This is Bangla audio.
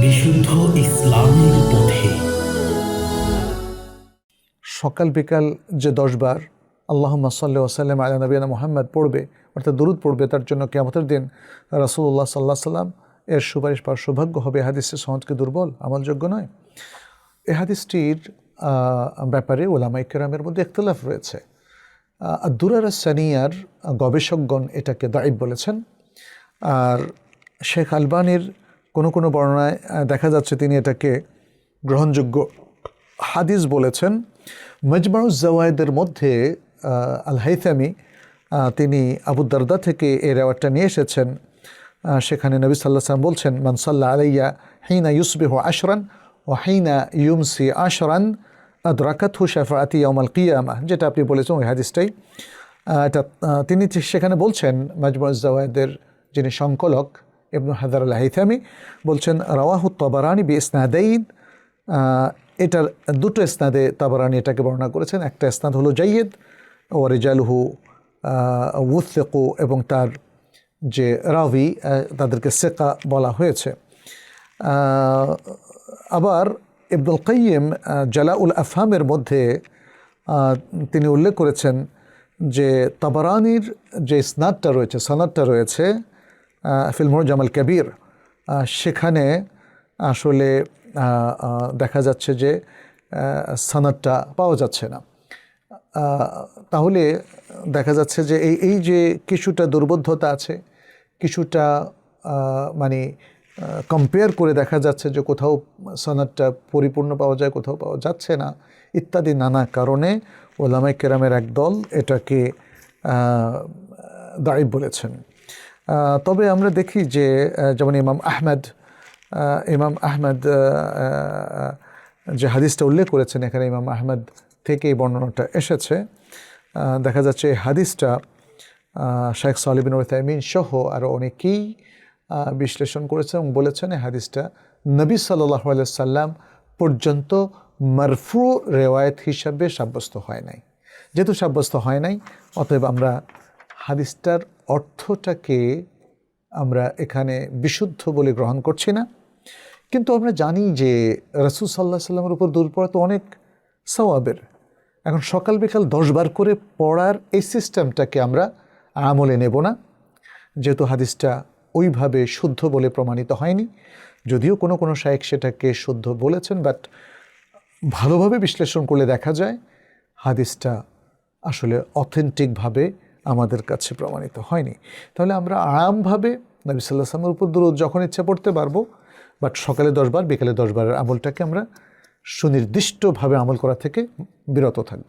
বিশুদ্ধ ইসলামের পথে। সকাল বিকাল যে দশবার আল্লাহ সাল্লি ওসাল্লাম আলা নবীনা মোহাম্মদ পড়বে, অর্থাৎ দরুদ পড়বে, তার জন্য কেমতের দিন রাসুল্লাহ সাল্লাহ সাল্লাম এর সুপারিশ পাওয়ার সৌভাগ্য হবে। এ হাদিসটি সহজকে দুর্বল, আমলযোগ্য নয়। এহাদিসটির ব্যাপারে ওলামাই কেরামের মধ্যে একতলাফ রয়েছে। দুরার সানিয়ার গবেষকগণ এটাকে দায়ীব বলেছেন। আর শেখ আলবানির কোনো কোনো বর্ণনায় দেখা যাচ্ছে তিনি এটাকে গ্রহণযোগ্য হাদিস বলেছেন। মজমাউজ জাওয়ায়েদের মধ্যে আল হাইথামি তিনি আবু দারদা থেকে এই রেওয়ারটা নিয়ে এসেছেন। সেখানে নবী সাল্লাহ সাল্লাম বলছেন মানসাল্লাহ আলাইয়া হিনা ইউসবিহ আশরান ও হিনা ইউমসি আশরান আদরাকাত হু শাফাতি ইয়ামাল কিয়ামা, যেটা আপনি বলেছেন ওই হাদিসটাই। এটা তিনি সেখানে বলছেন মাজমুজ জাওয়ায়েদের যিনি সংকলক ইবনু হাদার আল হাইথামি বলছেন, রাওয়াহু তবারানি বি ইসনাদাইন এটার দুটো ইসনাদে তাবারানি এটাকে বর্ণনা করেছেন। একটা ইসনাদ হলো জাইয়েদ ও রেজালহু উফেকু এবং তার যে রাভি তাদেরকে সেকা বলা হয়েছে। আবার ইবদুল কাইম জালাউল আফহামের মধ্যে তিনি উল্লেখ করেছেন যে তাবারানির যে স্নাদটা রয়েছে, সনাদটা রয়েছে ফিলমোর জামাল কবির। সেখানে আসলে দেখা যাচ্ছে যে সনাদটা পাওয়া যাচ্ছে না। তাহলে দেখা যাচ্ছে যে, এই এই যে কিছুটা দুর্বোধ্যতা আছে, কিছুটা মানে কম্পেয়ার করে দেখা যাচ্ছে যে, কোথাও সনাদটা পরিপূর্ণ পাওয়া যায়, কোথাও পাওয়া যাচ্ছে না, ইত্যাদি নানা কারণে ওলামাই কেরামের একদল এটাকে দায়ী বলেছেন। তবে আমরা দেখি যে যেমন ইমাম আহমেদ ইমাম আহমেদ আহ, আহ, যে হাদিসটা উল্লেখ করেছেন এখানে ইমাম আহমেদ থেকে এই বর্ণনাটা এসেছে। দেখা যাচ্ছে এই হাদিসটা শেখ সালিবিন ওরতাইমিন সহ আরও অনেকেই বিশ্লেষণ করেছেন এবং বলেছেন এই হাদিসটা নবী সাল্লাহ সাল্লাম পর্যন্ত মারফু রেওয়ায়ত হিসাবে সাব্যস্ত হয় নাই। যেহেতু সাব্যস্ত হয় নাই অতএব আমরা হাদিসটার অর্থটাকে আমরা এখানে বিশুদ্ধ বলে গ্রহণ করছি না। কিন্তু আমরা জানি যে রসুল সাল্লাহ সাল্লামের উপর দূর পড়া তো অনেক সওয়াবের। এখন সকাল বিকাল দশবার করে পড়ার এই সিস্টেমটাকে আমরা আমলে নেব না। যেহেতু হাদিসটা ওইভাবে শুদ্ধ বলে প্রমাণিত হয়নি, যদিও কোনো কোনো শায়েক সেটাকে শুদ্ধ বলেছেন, বাট ভালোভাবে বিশ্লেষণ করলে দেখা যায় হাদিসটা আসলে অথেন্টিকভাবে আমাদের কাছে প্রমাণিত হয়নি। তাহলে আমরা আরামভাবে নবী সাল্লাহ সাল্লামের উপর দূরত যখন ইচ্ছা পড়তে পারব বাট সকালে দশবার বিকালে দশবারের আমলটাকে আমরা সুনির্দিষ্টভাবে আমল করা থেকে বিরত থাকব।